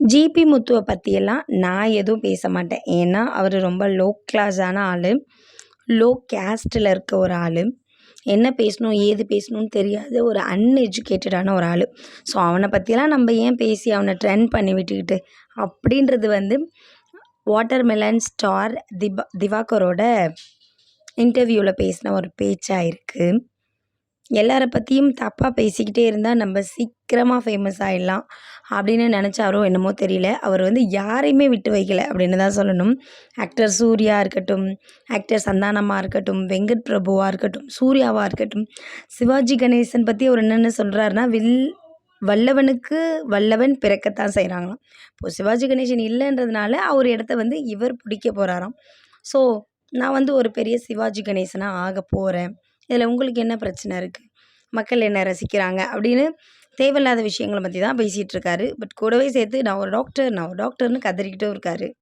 GB முத்துவை பற்றியெல்லாம் நான் எதுவும் பேச மாட்டேன். ஏன்னா அவர் ரொம்ப லோ கிளாஸான ஆள். லோ கேஸ்ட்டில் இருக்க ஒரு ஆள். என்ன பேசணும் ஏது பேசணும்னு தெரியாத ஒரு அன்எஜுகேட்டடான ஒரு ஆள். ஸோ அவனை பற்றியெல்லாம் நம்ம ஏன் பேசி அவனை ட்ரெண்ட் பண்ணி விட்டுக்கிட்டு? அப்படின்றது வந்து வாட்டர்மெலன் ஸ்டார் திபா திவாகரோட இன்டர்வியூவில் பேசின ஒரு பேச்சாக இருக்குது எல்லாரை பற்றியும் தப்பாக பேசிக்கிட்டே இருந்தால் நம்ம சீக்கிரமாக ஃபேமஸ் ஆகிடலாம் அப்படின்னு நினச்சாரோ என்னமோ தெரியல. அவர் வந்து யாரையுமே விட்டு வைக்கலை அப்படின்னு தான் சொல்லணும். ஆக்டர் சூர்யா இருக்கட்டும் ஆக்டர் சந்தானமாக இருக்கட்டும் வெங்கட் பிரபுவாக இருக்கட்டும் சூர்யாவாக இருக்கட்டும் சிவாஜி கணேசன் பற்றி அவர் என்னென்ன சொல்கிறாருன்னா வில் வல்லவனுக்கு வல்லவன் பிறக்கத்தான் செய்கிறாங்களாம் இப்போது சிவாஜி கணேசன் இல்லைன்றதுனால அவர் இடத்த வந்து இவர் பிடிக்க போகிறாராம் ஸோ நான் வந்து ஒரு பெரிய சிவாஜி கணேசனாக ஆக போகிறேன் இதில் உங்களுக்கு என்ன பிரச்சனை இருக்குது மக்கள் என்ன ரசிக்கிறாங்க? அப்படின்னு தேவையில்லாத விஷயங்களை பற்றி தான் பேசிகிட்டு இருக்காரு. பட் கூடவே சேர்த்து நான் ஒரு டாக்டர் நான் ஒரு டாக்டர்னு கதறிக்கிட்டும் இருக்காரு.